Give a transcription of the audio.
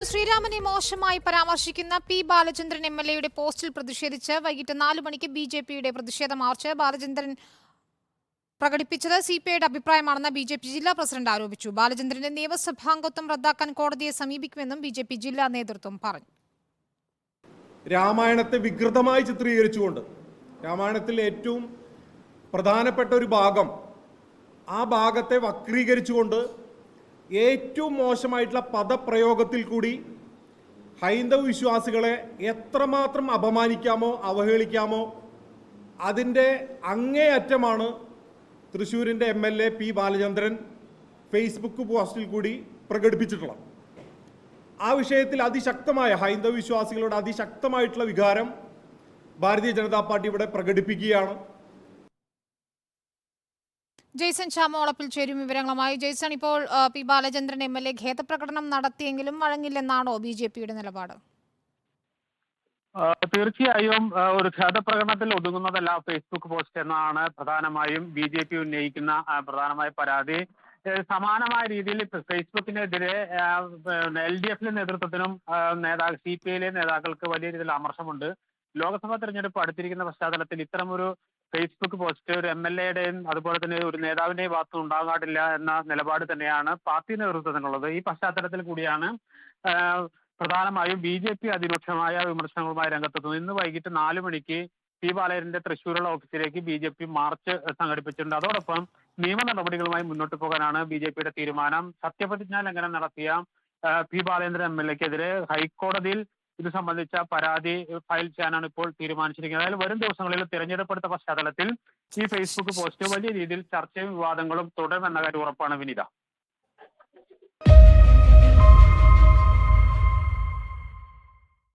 ശ്രീരാമനെ മോശമായി പരാമർശിക്കുന്ന പി ബാലചന്ദ്രൻ എം എൽ എയുടെ പോസ്റ്റിൽ പ്രതിഷേധിച്ച് വൈകിട്ട് നാല് മണിക്ക് ബി ജെ പിയുടെ പ്രതിഷേധ മാർച്ച് ബാലചന്ദ്രൻ പ്രകടിപ്പിച്ചത് സി പി ഐയുടെ അഭിപ്രായമാണെന്ന് ബി ജെ പി ജില്ലാ പ്രസിഡന്റ് ആരോപിച്ചു. ബാലചന്ദ്രന്റെ നിയമസഭാംഗത്വം റദ്ദാക്കാൻ കോടതിയെ സമീപിക്കുമെന്നും ബി ജെ പി ജില്ലാ നേതൃത്വം പറഞ്ഞു. രാമായണത്തെ വികൃതമായി ചിത്രീകരിച്ചുകൊണ്ട് രാമായണത്തിൽ ഏറ്റവും പ്രധാനപ്പെട്ട ഒരു ഭാഗം ആ ഭാഗത്തെ വക്രീകരിച്ചുകൊണ്ട് ഏറ്റവും മോശമായിട്ടുള്ള പദപ്രയോഗത്തിൽ കൂടി ഹൈന്ദവ വിശ്വാസികളെ എത്രമാത്രം അപമാനിക്കാമോ അവഹേളിക്കാമോ അതിന്റെ അങ്ങേയറ്റമാണ് തൃശ്ശൂരിന്റെ M L A P Balachandran Facebook പോസ്റ്റിൽ കൂടി പ്രകടിപ്പിച്ചിട്ടുള്ളത്. ആ വിഷയത്തിൽ അതിശക്തമായ ഹൈന്ദവ വിശ്വാസികളുടെ അതിശക്തമായിട്ടുള്ള വികാരം ഭാരതീയ ജനതാ പാർട്ടി ഇവിടെ പ്രകടിപ്പിക്കുകയാണ്. ജെയ്സൺ ചാമോളപ്പിൽ ചേരും വിവരങ്ങളുമായി. ജെയ്സൺ ഇപ്പോൾ P. Balachandran M. L. A ഖേദപ്രകടനം നടത്തിയെങ്കിലും വഴങ്ങില്ലെന്നാണോ ബി ജെ പിയുടെ നിലപാട്? തീർച്ചയായും ഒരു ഖേദപ്രകടനത്തിൽ ഒതുങ്ങുന്നതല്ല ഫേസ്ബുക്ക് പോസ്റ്റ് എന്നാണ് പ്രധാനമായും ബി ജെ പി ഉന്നയിക്കുന്ന പ്രധാനമായ പരാതി. സമാനമായ രീതിയിൽ ഫേസ്ബുക്കിനെതിരെ എൽ ഡി എഫിലെ നേതൃത്വത്തിനും നേതാക്കൾ സി പി ഐയിലെ നേതാക്കൾക്ക് വലിയ രീതിയിൽ അമർഷമുണ്ട്. ലോക്സഭാ തെരഞ്ഞെടുപ്പ് അടുത്തിരിക്കുന്ന പശ്ചാത്തലത്തിൽ ഇത്തരമൊരു ഫേസ്ബുക്ക് പോസ്റ്റ് ഒരു എം എൽ എയുടെയും അതുപോലെ തന്നെ ഒരു നേതാവിന്റെയും ഭാഗത്ത് ഉണ്ടാകാറില്ല എന്ന നിലപാട് തന്നെയാണ് പാർട്ടി നേതൃത്വത്തിനുള്ളത്. ഈ പശ്ചാത്തലത്തിൽ കൂടിയാണ് പ്രധാനമായും ബി ജെ പി അതിരൂക്ഷമായ വിമർശനങ്ങളുമായി രംഗത്തെത്തുന്നത്. ഇന്ന് വൈകിട്ട് നാല് മണിക്ക് പി ബാലയന്റെ തൃശ്ശൂരുള്ള ഓഫീസിലേക്ക് ബി ജെ പി മാർച്ച് സംഘടിപ്പിച്ചിട്ടുണ്ട്. അതോടൊപ്പം നിയമ നടപടികളുമായി മുന്നോട്ട് പോകാനാണ് ബി ജെ പിയുടെ തീരുമാനം. സത്യപ്രതിജ്ഞാ ലംഘനം നടത്തിയ പി ബാലേന്ദ്രൻ എം എൽ എക്കെതിരെ ഹൈക്കോടതിയിൽ ഇത് സംബന്ധിച്ച പരാതി ഫയൽ ചെയ്യാനാണ് ഇപ്പോൾ തീരുമാനിച്ചിരിക്കുന്നത്. അതായത് വരും ദിവസങ്ങളിൽ തിരഞ്ഞെടുപ്പെടുത്ത പശ്ചാത്തലത്തിൽ ഈ ഫേസ്ബുക്ക് പോസ്റ്റ് വലിയ രീതിയിൽ ചർച്ചയും വിവാദങ്ങളും തുടരുമെന്ന കാര്യം ഉറപ്പാണ് വിനിത.